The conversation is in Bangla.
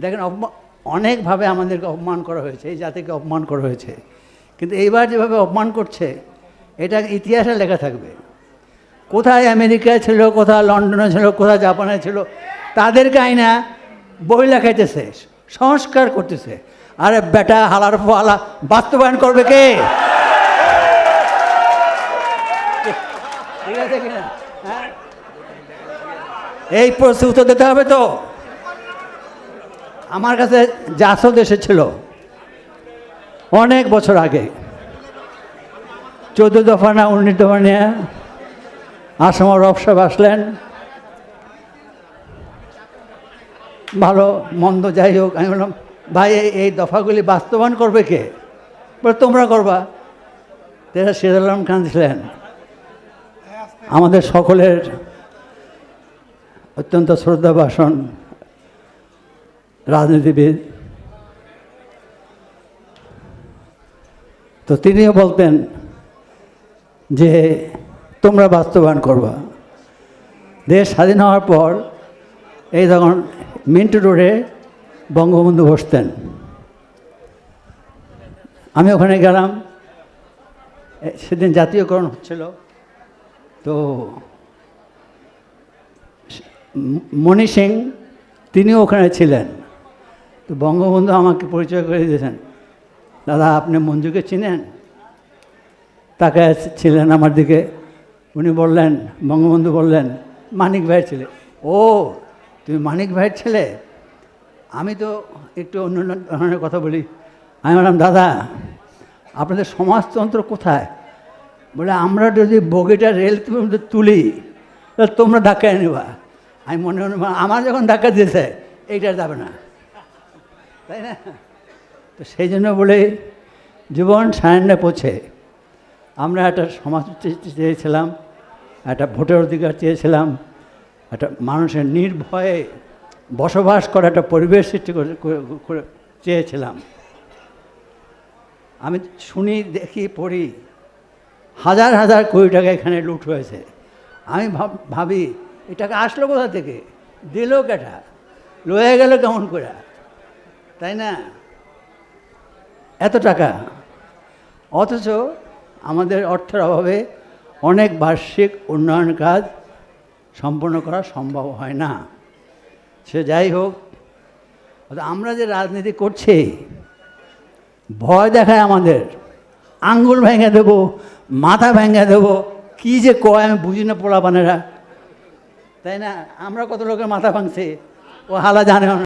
দেখেন অপমা- অনেকভাবে আমাদেরকে অপমান করা হয়েছে, এই জাতিকে অপমান করা হয়েছে। কিন্তু এইবার যেভাবে অপমান করছে, এটা ইতিহাসে লেখা থাকবে। কোথায় আমেরিকায় ছিল, কোথায় লন্ডনে ছিল, কোথায় জাপানে ছিল, তাদেরকে আইনা বই লেখাইতেছে, সংস্কার করতেছে। আরে বেটা, হালার ফালা বাস্তবায়ন করবে কে? ঠিক আছে কিনা? হ্যাঁ? এই প্রশ্ন উত্তর দিতে হবে তো? আমার কাছে জাসদ এসেছিল অনেক বছর আগে। চোদ্দ দফা না উনিশ দফা নিয়ে আসামের রফসাব আসলেন। ভালো, মন্দ যাই হোক, আমি বললাম, ভাই, এই- দফাগুলি বাস্তবায়ন করবে কে? বলে, তোমরা করবা। তেরা সিরাজ খান ছিলেন। আমাদের সকলের অত্যন্ত শ্রদ্ধাভাষণ। রাজনীতিবিদ তো তিনিও বলতেন যে তোমরা বাস্তবায়ন করবা। দেশ স্বাধীন হওয়ার পর এই তখন মিন্টু রোডে বঙ্গবন্ধু বসতেন, আমি ওখানে গেলাম। সেদিন জাতীয়করণ হচ্ছিল। তো মণি সিং তিনিও ওখানে ছিলেন। তো বঙ্গবন্ধু আমাকে পরিচয় করে দিয়েছেন দাদা, আপনি মঞ্জুকে চিনেন? তাকে ছিলেন আমার দিকে। উনি বললেন, বঙ্গবন্ধু বললেন, মানিক ভাইয়ের ছেলে। ও, তুমি মানিক ভাইয়ের ছেলে? আমি তো একটু অন্য ধরনের কথা বলি। আমি বললাম, দাদা, আপনাদের সমাজতন্ত্র কোথায়? বলে, আমরা যদি বগিটা রেল তুলি, তাহলে তোমরা ধাক্কায় নেবা। আমি মনে মনে আমার যখন ধাক্কা দিয়েছে, এইটা যাবে না। তাই না? তো সেই জন্য বলে, জীবন সায়নে পৌঁছে। আমরা একটা সমাজ চেয়েছিলাম, একটা ভোটের অধিকার চেয়েছিলাম, একটা মানুষের নির্ভয়ে বসবাস করা একটা পরিবেশ সৃষ্টি করে- চেয়েছিলাম। আমি শুনি, দেখি, পড়ি, হাজার হাজার কোটি টাকা এখানে লুট হয়েছে। আমি ভাব- ভাবি এই টাকা আসলো কোথা থেকে? দিল কেটা? লয়ে গেল কেমন করে? তাই না? এত টাকা? অথচ আমাদের অর্থের অভাবে অনেক বার্ষিক উন্নয়ন কাজ সম্পন্ন করা সম্ভব হয় না। সে যাই হোক আমরা যে রাজনীতি করছি ভয় দেখায় আমাদের। আঙ্গুল ভেঙে দেবো মাথা ভেঙে দেবো কী যে কয় আমি বুঝি না পোলাপানেরা। তাই না? আমরা কত লোকের মাথা ভাঙছে ও হালা জানে না।